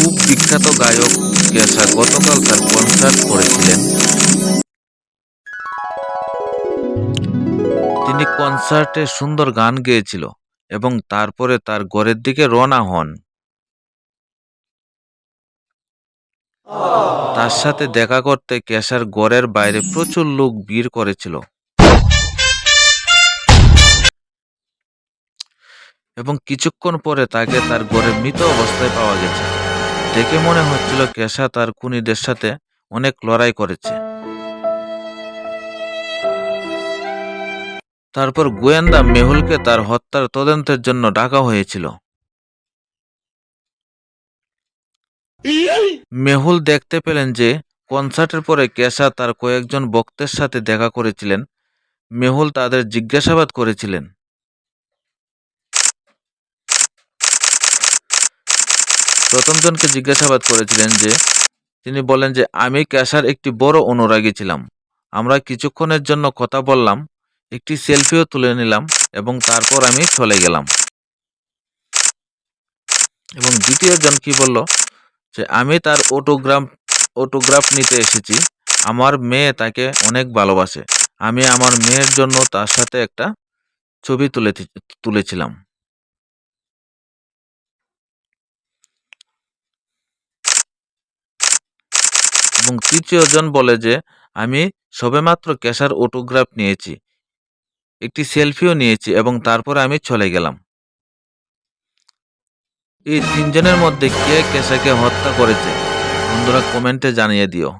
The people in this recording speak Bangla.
খুব বিখ্যাত গায়ক কেশা গতকাল তার কনসার্ট করেছিলেন। তিনি কনসার্টে সুন্দর গান গেয়েছিল এবং তারপরে তার ঘরের দিকে রওনা হন। তার সাথে দেখা করতে কেশার গড়ের বাইরে প্রচুর লোক ভিড় করেছিল। এবং কিছুক্ষণ পরে তাকে তার ঘরে মৃত অবস্থায় পাওয়া গেছে। দেখে মনে হচ্ছিল কেশা তার খুনিদের সাথে অনেক লড়াই করেছে। তারপর গোয়েন্দা মেহুলকে তার হত্যার তদন্তের জন্য ডাকা হয়েছিল। মেহুল দেখতে পেলেন যে, কনসার্টের পরে কেশা তার কয়েকজন বক্তের সাথে দেখা করেছিলেন। মেহুল তাদের জিজ্ঞাসাবাদ করেছিলেন। প্রথম জনকে জিজ্ঞাসাবাদ করেছিলেন যে, তিনি বলেন যে, আমি ক্যাশার একটি বড় অনুরাগী ছিলাম। আমরা কিছুক্ষণের জন্য কথা বললাম, একটি সেলফিও তুলে নিলাম এবং তারপর আমি চলে গেলাম। এবং দ্বিতীয় জন কি বলল যে, আমি তার অটোগ্রাফ অটোগ্রাফ নিতে এসেছি। আমার মেয়ে তাকে অনেক ভালোবাসে। আমি আমার মেয়ের জন্য তার সাথে একটা ছবি তুলে তুলেছিলাম। এবং তৃতীয় জন বলে যে, আমি সবেমাত্র ক্যাশার অটোগ্রাফ নিয়েছি, একটি সেলফিও নিয়েছি এবং তারপর আমি চলে গেলাম। এই তিনজনের মধ্যে কে কেশাকে হত্যা করেছে? বন্ধুরা কমেন্টে জানিয়ে দিও।